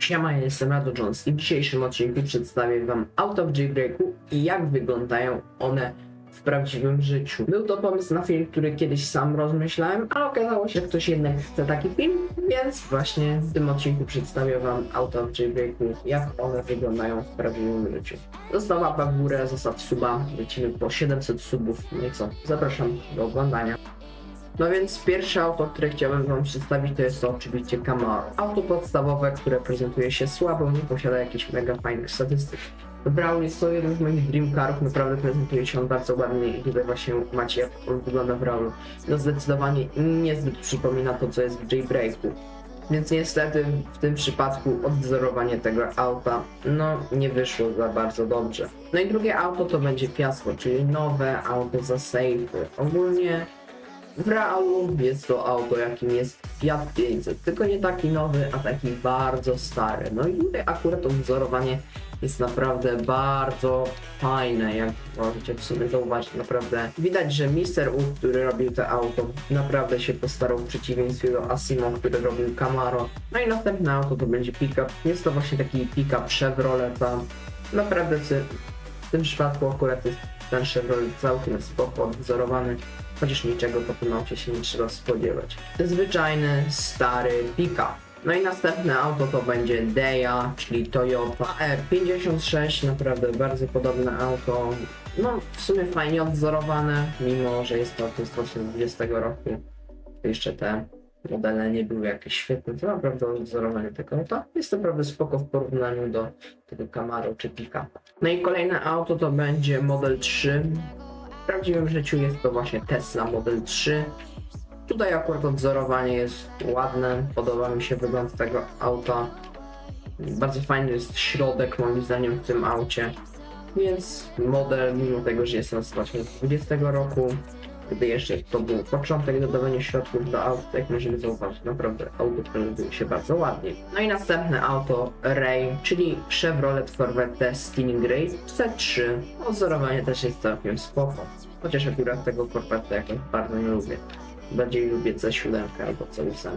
Siema, ja jestem Rado Jones i w dzisiejszym odcinku przedstawię Wam auto w jailbreaku i jak wyglądają one w prawdziwym życiu. Był to pomysł na film, który kiedyś sam rozmyślałem, ale okazało się, że ktoś jednak chce taki film, więc właśnie w tym odcinku przedstawię Wam auto w jailbreaku, jak one wyglądają w prawdziwym życiu. Zostaw łapę w górę, zostaw suba, lecimy po 700 subów, no i co, zapraszam do oglądania. No więc pierwsze auto, które chciałbym Wam przedstawić, to jest to oczywiście Camaro. Auto podstawowe, które prezentuje się słabo, nie posiada jakichś mega fajnych statystyk. Brown jest to jeden z moich dream carów, naprawdę prezentuje się on bardzo ładnie i tutaj właśnie macie jak on wygląda w Brownu. No zdecydowanie niezbyt przypomina to, co jest w Jailbreaku. Więc niestety w tym przypadku odwzorowanie tego auta no nie wyszło za bardzo dobrze. No i drugie auto to będzie Fiasco, czyli nowe auto za safe. Ogólnie w realu jest to auto, jakim jest Fiat 500, tylko nie taki nowy, a taki bardzo stary. No i tutaj akurat to wzorowanie jest naprawdę bardzo fajne, jak możecie w sumie zauważyć, naprawdę. Widać, że Mr. U, który robił to auto, naprawdę się postarał w przeciwieństwie do Asimo, który robił Camaro. No i następne auto to będzie pick-up. Jest to właśnie taki pick-up Chevroleta. Naprawdę w tym przypadku akurat jest ten Chevrolet całkiem spoko, odwzorowany, chociaż niczego po tym aucie się nie trzeba spodziewać. Zwyczajny, stary pick-up. No i następne auto to będzie Deya, czyli Toyota R56, naprawdę bardzo podobne auto. No, w sumie fajnie odwzorowane, mimo że jest to auto z 2020 roku. Jeszcze te modele nie były jakieś świetne, to naprawdę odwzorowanie tego auta jest naprawdę spoko w porównaniu do tego Camaro czy Pika. No i kolejne auto to będzie Model 3. Prawdziwym życiu jest to właśnie Tesla Model 3. Tutaj akurat odwzorowanie jest ładne, podoba mi się wygląd tego auta. Bardzo fajny jest środek moim zdaniem w tym aucie. Więc model, mimo tego, że jest z 2020 roku, gdy jeszcze to był początek dodawania środków do auta, jak możemy zauważyć, naprawdę auto prezentuje się bardzo ładnie. No i następne auto Ray, czyli Chevrolet Corvette Stingray C3. Odzorowanie też jest całkiem spoko, chociaż akurat tego Corvette jakoś bardzo nie lubię. Bardziej lubię C7 albo C8.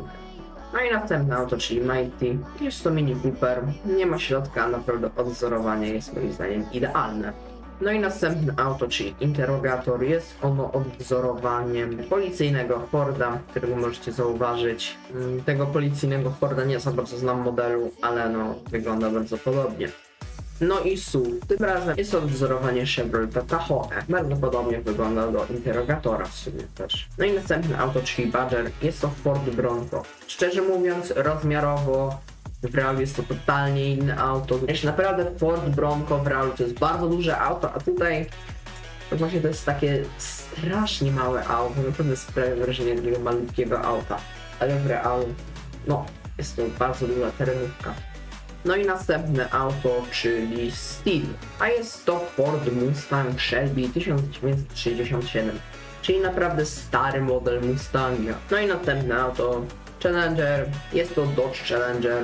No i następne auto, czyli Mighty. Jest to Mini Cooper. Nie ma środka, naprawdę odzorowanie jest moim zdaniem idealne. No i następne auto, czyli Interrogator. Jest ono odwzorowaniem policyjnego Forda, którego możecie zauważyć. Mm, Tego policyjnego Forda nie za bardzo znam modelu, ale no wygląda bardzo podobnie. No i SUV. Tym razem jest odwzorowanie Chevroleta Tahoe. Bardzo podobnie wygląda do Interrogatora w sumie też. No i następne auto, czyli Badger. Jest to Ford Bronco. Szczerze mówiąc, rozmiarowo w realu jest to totalnie inne auto. Jeśli naprawdę Ford Bronco w realu to jest bardzo duże auto, a tutaj właśnie to jest takie strasznie małe auto. Naprawdę sprawia wrażenie takiego malutkiego auta. Ale w realu, no, jest to bardzo duża terenówka. No i następne auto, czyli Steel, a jest to Ford Mustang Shelby 1967, czyli naprawdę stary model Mustanga. No i następne auto, Challenger, jest to Dodge Challenger,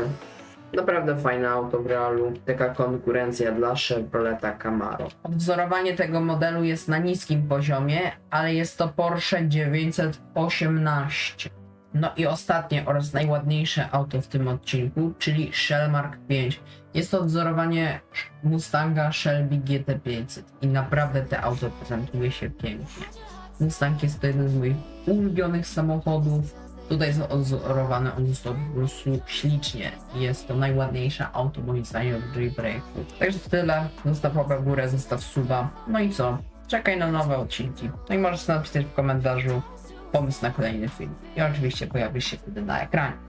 naprawdę fajne auto w realu, taka konkurencja dla Chevroleta Camaro. Odwzorowanie tego modelu jest na niskim poziomie, ale jest to Porsche 918. No i ostatnie oraz najładniejsze auto w tym odcinku, czyli Shellmark 5. Jest to wzorowanie Mustanga Shelby GT500 i naprawdę te auto prezentuje się pięknie. Mustang jest to jeden z moich ulubionych samochodów. Tutaj jest odzorowane on to po prostu ślicznie. Jest to najładniejsze auto moim zdaniem w Jailbreaku. Także tyle. Zostaw łapę w górę, zostaw suba. No i co? Czekaj na nowe odcinki. No i możesz napisać w komentarzu pomysł na kolejny film. I oczywiście pojawi się wtedy na ekranie.